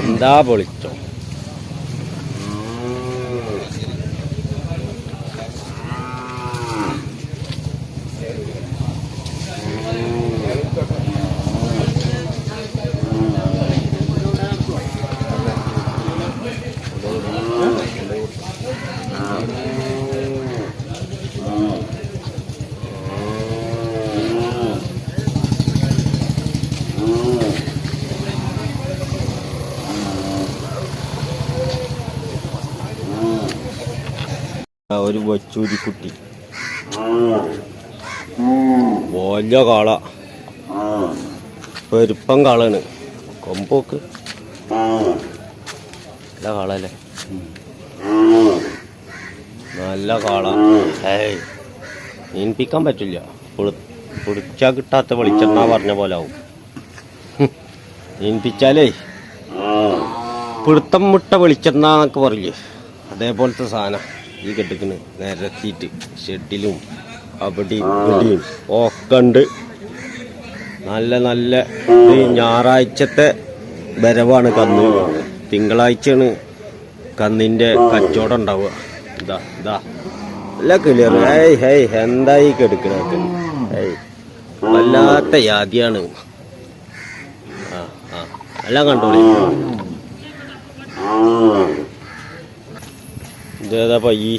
എന്താ പൊളിച്ചോ ഒരു വച്ചൂരി കുട്ടി. വലിയ കാള. പെരുപ്പം കാളാണ്. കൊമ്പോക്ക് നല്ല കാളല്ലേ? നല്ല കാള. ഏയ്. നീന്തിക്കാൻ പറ്റില്ല. പിടിച്ചാ കിട്ടാത്ത വെളിച്ചെണ്ണ പറഞ്ഞ പോലെ ആവും. മീൻപിച്ചാലേ പിടുത്തം മുട്ട വെളിച്ചെണ്ണ എന്നൊക്കെ പറയില്ലേ? അതേപോലത്തെ സാധനം. ഈ കെട്ടിക്കണ്. നിരത്തിയിട്ട് ഷെഡിലും അവിടെ ഇവിടെയും ഒക്കെ ഉണ്ട്. നല്ല നല്ല ഞായറാഴ്ചത്തെ വരവാണ് കന്ന്. തിങ്കളാഴ്ചയാണ് കന്നിന്റെ കച്ചവടം ഉണ്ടാവുക. ഇതാ ഇതാ. നല്ല ക്ലിയർ ഹേയ് ഹേയ് എന്തായി കെടുക്കണത് ഏയ് വല്ലാത്ത യാതിയാണ് ആ ആ. എല്ലാം കണ്ടോളി. ഇതേതാ പയ്യ?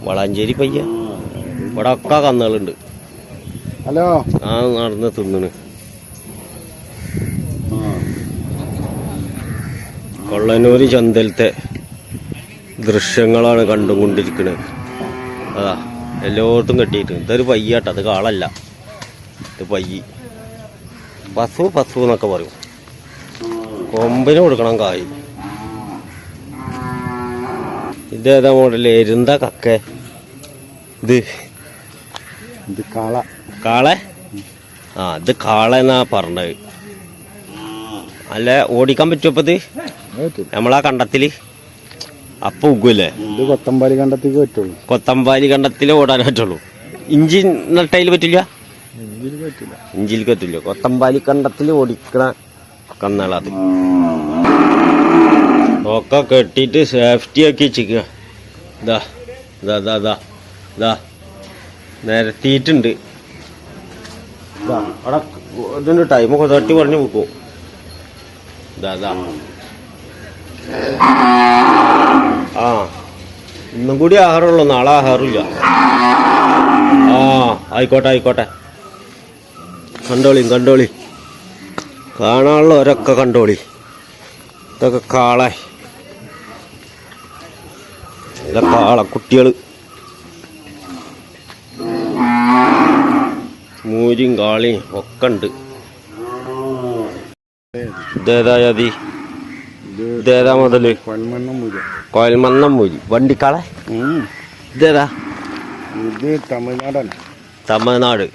വളാഞ്ചേരി പയ്യ ഇവിടെ ഒക്കെ കന്നുകളുണ്ട്. ഹലോ. ആ നടന്ന് തിന്നണ്. കൊള്ളനൂര് ചന്തലത്തെ ദൃശ്യങ്ങളാണ് കണ്ടുകൊണ്ടിരിക്കുന്നത് അതാ എല്ലായിടത്തും കെട്ടിയിട്ട്. ഇതൊരു പയ്യാട്ടോ അത് കാളല്ല. ഇത് പയ്യി. പശു പശു എന്നൊക്കെ പറയും. കൊമ്പിന് കൊടുക്കണം കായ്. ഇതേതാ മോഡൽ എരുന്ത കക്ക. ഇത്. ഇത് കാള. കാളെ? ആ ഇത് കാള എന്നാ പറഞ്ഞത്. അല്ല ഓടിക്കാൻ പറ്റുമോ അപ്പൊ ഇത് നമ്മളാ കണ്ടത്തിൽ. അപ്പൊ ഉഗ്ഗല്ലേ? ഇത് കൊത്തമ്പാലി കണ്ടത്തേക്ക് പറ്റുള്ളൂ. കൊത്തമ്പാലി കണ്ടത്തിൽ ഓടാൻ പറ്റുള്ളൂ. ഇഞ്ചി നട്ടയിൽ പറ്റില്ല? ഇഞ്ചിൽ പറ്റില്ല. കൊത്തമ്പാലി കണ്ടത്തിൽ ഓടിക്കണ കന്നാളത് ഒക്കെ കെട്ടിയിട്ട് സേഫ്റ്റി ആക്കി വെച്ചിക്കുക നിരത്തിയിട്ടുണ്ട്. അവിടെ ഇതിന്റെ ടൈം തട്ടി പറഞ്ഞു പോകും ഇതാ ആ ഇന്നും കൂടി ആഹാരമുള്ളൂ നാളെ ആഹാരമില്ല. ആ ആയിക്കോട്ടെ ആയിക്കോട്ടെ. കണ്ടോളി കണ്ടോളി. കാണാനുള്ളവരൊക്കെ കണ്ടോളി. ഇതൊക്കെ കാള ഇതൊക്കെ കാള കുട്ടികൾ. മൂരിയും കാളിയും ഒക്കെ ഉണ്ട്. ഇതേതായതി ഇത് ഇതേതാ മുതൽ? മുര കോയൽമന്നം മൂരി. വണ്ടിക്കാളെ? ഇതേതാ ഇത് തമിഴ്നാടാണ്. തമിഴ്നാട്.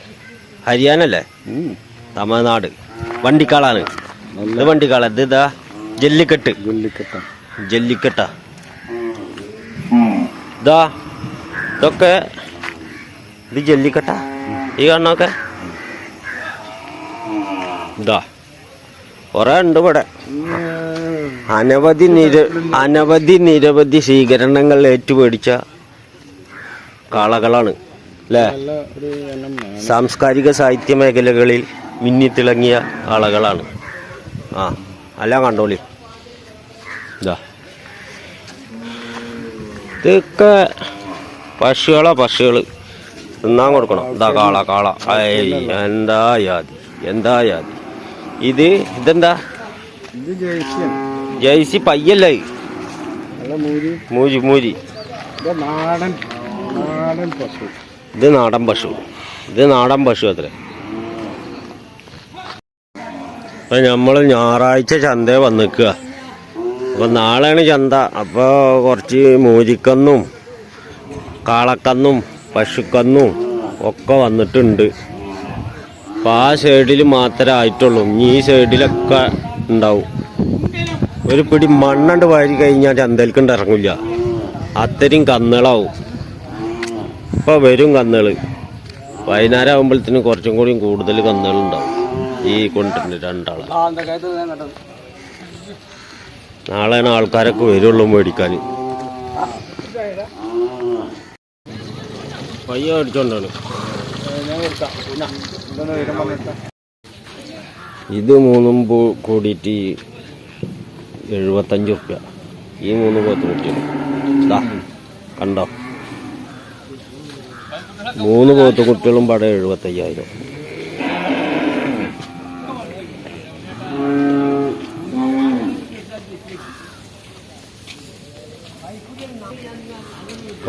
ഹരിയാന അല്ലേ തമിഴ്നാട്. വണ്ടിക്കാളാണ്. ഇത് വണ്ടിക്കാള. ഇത് ഇതാ ജല്ലിക്കെട്ട്. ജല്ലിക്കെട്ട ജല്ലിക്കെട്ട. ഇതാ ഇതൊക്കെ ഇത് ജല്ലിക്കട്ട. ഈ കാണണൊക്കെ. ഇതാ കുറെ ഉണ്ട് ഇവിടെ. അനവധി നിര അനവധി നിരവധി സ്വീകരണങ്ങൾ ഏറ്റുപേടിച്ച കാളകളാണ് അല്ലേ? സാംസ്കാരിക സാഹിത്യ മേഖലകളിൽ മിന്നിത്തിളങ്ങിയ ആളുകളാണ് ആ എല്ലാം കണ്ടോളി. ഇതാ ഇതൊക്കെ പശുകളാ പശുകൾ തിന്നാൻ കൊടുക്കണം. ഇതാ കാള കാള. ഏയ് എന്താ യാതി എന്താ യാതി ഇത് ഇതെന്താ? ജയ്സി പയ്യല്ല മൂരി. മൂരി ഇത് നാടൻ പശു. ഇത് നാടൻ പശു. അത്രേ. നമ്മൾ ഞായറാഴ്ച ചന്തേ വന്നിക്കുക. അപ്പൊ നാളെയാണ് ചന്ത. അപ്പോൾ കുറച്ച് മോചിക്കന്നും കാളക്കന്നും പശുക്കന്നും ഒക്കെ വന്നിട്ടുണ്ട്. അപ്പം ആ സൈഡിൽ മാത്രമേ ആയിട്ടുള്ളൂ. ഇനി ഈ സൈഡിലൊക്കെ ഉണ്ടാവും. ഒരു പിടി മണ്ണണ്ട് വാരി കഴിഞ്ഞാൽ ചന്തയിൽക്കണ്ട് ഇറങ്ങില്ല അത്രയും കന്നുകളാവും. ഇപ്പൊ വരും കന്നുകൾ വൈകുന്നേരം ആകുമ്പോഴത്തേനും കുറച്ചും കൂടി കൂടുതൽ കന്നുകൾ ഉണ്ടാവും ഈ കൊണ്ടിട്ടുണ്ട് രണ്ടാളെ. നാളെയാണ് ആൾക്കാരൊക്കെ വരുള്ളൂ മേടിക്കാൻ. പയ്യ മേടിച്ചോണ്ടാണ്. ഇത് മൂന്നും കൂടിയിട്ട് എഴുപത്തഞ്ച് റുപ്യ ഈ മൂന്ന് പോത്ത് കുട്ടികൾ ദാ കണ്ടോ? മൂന്ന് പോത്ത് കുട്ടികളും പടം എഴുപത്തയ്യായിരം.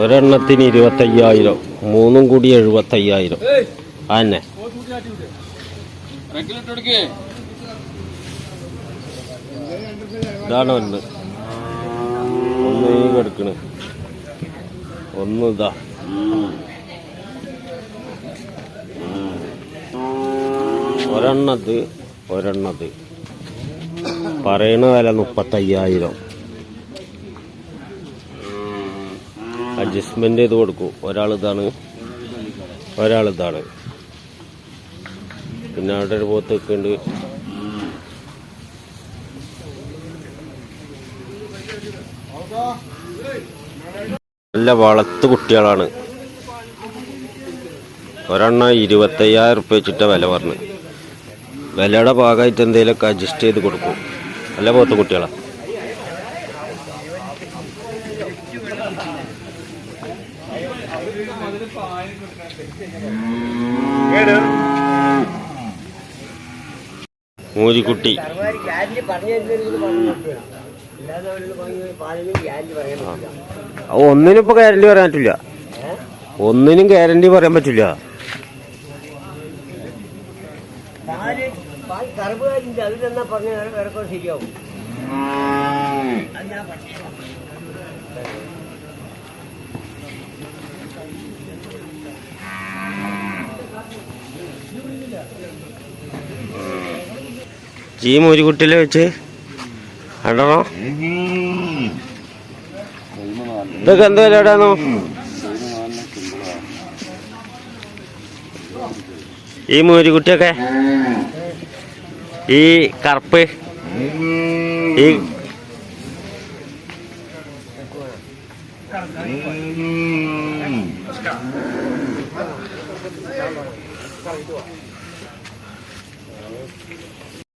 ഒരെണ്ണത്തിന് ഇരുപത്തയ്യായിരം മൂന്നും കൂടി എഴുപത്തയ്യായിരം. അതന്നെ ഇതാണ് ഒന്ന്. ഒന്ന് ഈ കിടക്കണ് ഒന്ന് ഇതാ. ഒരെണ്ണത് ഒരെണ്ണത്. പറയണ വില മുപ്പത്തയ്യായിരം. അഡ്ജസ്റ്റ്മെന്റ് ചെയ്ത് കൊടുക്കും. ഒരാൾ ഇതാണ് ഒരാൾ ഇതാണ് പിന്നെ അവിടെ ഒരു പോത്ത് വെക്കുന്നുണ്ട് നല്ല വളർത്ത് കുട്ടികളാണ്. ഒരെണ്ണം ഇരുപത്തയ്യായിരം റുപ്യ വെച്ചിട്ട വില പറഞ്ഞു. വിലയുടെ ഭാഗമായിട്ട് എന്തെങ്കിലുമൊക്കെ അഡ്ജസ്റ്റ് ചെയ്ത് കൊടുക്കും. നല്ല പോത്ത് കുട്ടികളാണ് മൂരിക്കുട്ടി ഗ്യാരണ്ടി പറഞ്ഞു തരുന്നത് പറഞ്ഞു നോക്കുക ഇല്ലാതെ അവരോട് പറഞ്ഞ് പാലിന് ഗ്യാരണ്ടി പറയാൻ പറ്റില്ല അത് ഒന്നിനും ഇപ്പൊ ഗ്യാരണ്ടി പറയാൻ പറ്റില്ല. ഒന്നിനും ഗ്യാരണ്ടി പറയാൻ പറ്റില്ല. ശരിയാവും ഈ മൂരിക്കുട്ടിയിലെ വെച്ച് അടണോ? ഇതൊക്കെ എന്താ വിലടാന്നോ ഈ മൂരിക്കുട്ടിയൊക്കെ ഈ കറുപ്പ്? ഈ